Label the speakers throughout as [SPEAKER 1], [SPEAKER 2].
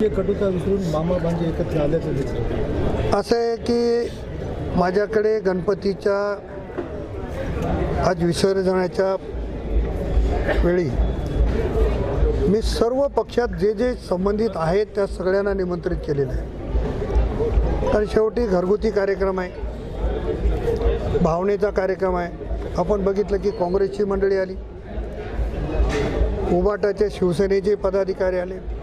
[SPEAKER 1] कटुता विसरून मामा भांजे एकत्र आल्याचं दिसलं
[SPEAKER 2] असं आहे की माझ्याकडे गणपतीच्या आज विसर्जनाच्या वेळी मी सर्व पक्षात जे जे संबंधित आहेत त्या सगळ्यांना निमंत्रित केलेलं आहे. कारण शेवटी घरगुती कार्यक्रम आहे. भावनेचा कार्यक्रम आहे. आपण बघितलं की काँग्रेसची मंडळी आली. उबाटाच्या शिवसेनेचे पदाधिकारी आले.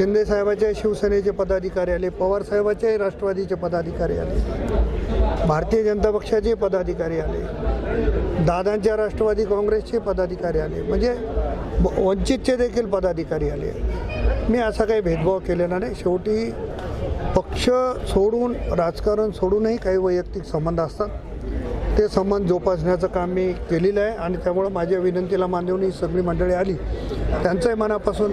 [SPEAKER 2] शिंदे साहेबाचे शिवसेनेचे पदाधिकारी आले पवार साहेबाच्याही राष्ट्रवादीचे पदाधिकारी आले भारतीय जनता पक्षाचे पदाधिकारी आले दादांच्या राष्ट्रवादी काँग्रेसचे पदाधिकारी आले म्हणजे वंचितचे देखील पदाधिकारी आले मी असा काही भेदभाव केलेला नाही. शेवटी पक्ष सोडून राजकारण सोडूनही काही वैयक्तिक संबंध असतात. ते संबंध जोपासण्याचं काम मी केलेलं आहे आणि त्यामुळं माझ्या विनंतीला मान देऊन ही सगळी मंडळी आली. त्यांचंही मनापासून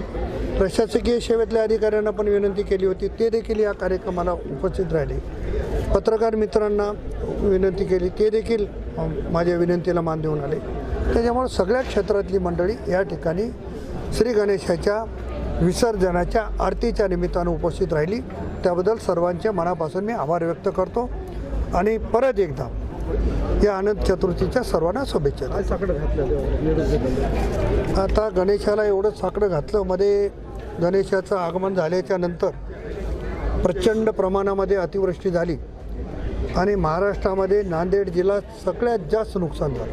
[SPEAKER 2] प्रशासकीय सेवेतल्या अधिकाऱ्यांना पण विनंती केली होती. ते देखील या कार्यक्रमाला उपस्थित राहिले. पत्रकार मित्रांना विनंती केली. ते देखील माझ्या विनंतीला मान देऊन आले. त्याच्यामुळं सगळ्या क्षेत्रातली मंडळी या ठिकाणी श्री गणेशाच्या विसर्जनाच्या आरतीच्या निमित्तानं उपस्थित राहिली. त्याबद्दल सर्वांच्या मनापासून मी आभार व्यक्त करतो. आणि परत एकदा या अनंत चतुर्थीच्या सर्वांना शुभेच्छा
[SPEAKER 1] साकडं घातलं
[SPEAKER 2] आता गणेशाला एवढं साकडं घातलं मध्ये गणेशाचं आगमन झाल्याच्यानंतर प्रचंड प्रमाणामध्ये अतिवृष्टी झाली आणि महाराष्ट्रामध्ये नांदेड जिल्हा सगळ्यात जास्त नुकसान झालं.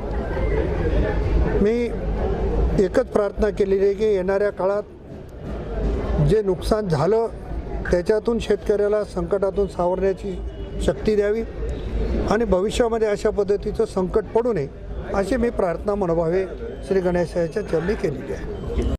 [SPEAKER 2] मी एकच प्रार्थना केलेली आहे की येणाऱ्या काळात जे नुकसान झालं त्याच्यातून शेतकऱ्याला संकटातून सावरण्याची शक्ती द्यावी आणि भविष्यामध्ये अशा पद्धतीचं संकट पडू नये अशी मी प्रार्थना मनोभावे श्री गणेशाच्या चरणी केलेली आहे.